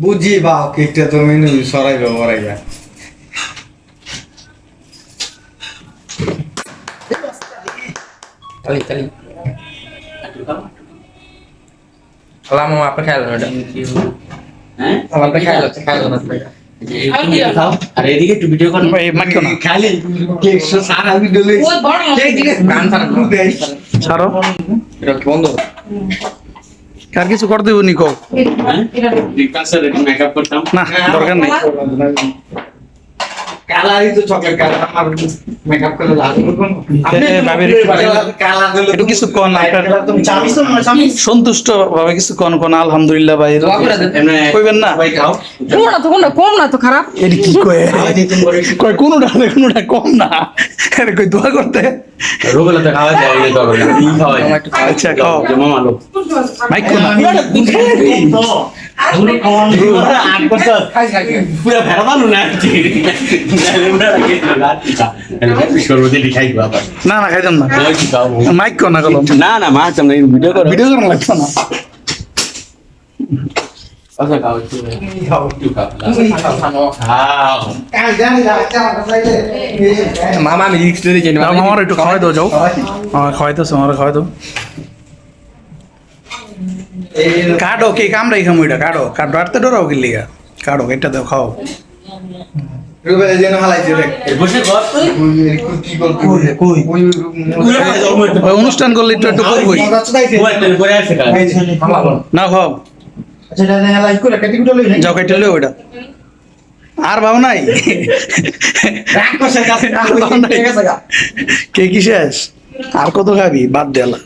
বুঝি বা কেকটা তো মেনু সরাইবে বরাইবা তালি তালি। মামা আপনি ওটা? হ্যাঁ? আপনি খাইলেন খাইলেন আপনি এদিকে একটু ভিডিও কর। এই না? খালি কেক সারা ভিডিও লই ওই বড় গান ছাড়েন না। ছাড়ো। বন্ধ? কার কিছু করতে দিব নিকো বিকাশের মেকআপ করতাম না দরকার নেই। করে সন্তুষ্ট ভাবে কিছু কন কন আলহামদুলিল্লাহ ভাই করে কইবেন না? ভাই খাও। কম না তো কম না কম না তো খারাপ। এটি কি কয়? কয় কোনটা কোনটা কম না। আরে কই দোয়া করতে? রোবেলা তো খাওয়া যায় এই করো ই খাওয়া আচ্ছা খাও। মামা লো মাইক কোন খাই। খাই পুরা ভেড়া বানু না? না না খাইতাম না। মাইক কোন না না। না ভিডিও করো। ভিডিও করা লাগতো না। আচ্ছা খাও। একটু খাও। একটু খাও খাও খাও কাল জানি যা চা চাইলে মামা আমি রিক্স ধরে যাই দাও মামার একটু খাওয়াই দাও যাও আমার খাওয়াইতো আমার খাওয়াই দাও কাটো কে কামড়াই খামো এটা কাটো কাটো আটতে ডরাও কি লিগা কাটো এটা দাও খাও রুবেল যেন হালাইছে বসে কর কি বল কই কই ওই ওই অনুষ্ঠান করলে একটু একটু করবই করে আছে কাজ মামা বল না খাও আচ্ছা এটা হালাই করে কেটে কুটে লই যাও কেটে লিও ওইটা আর ভাব নাই রাগ করছে কাছে আর ভাব নাই? কে কি শেষ? আর কত খাবি? বাদ দেলা।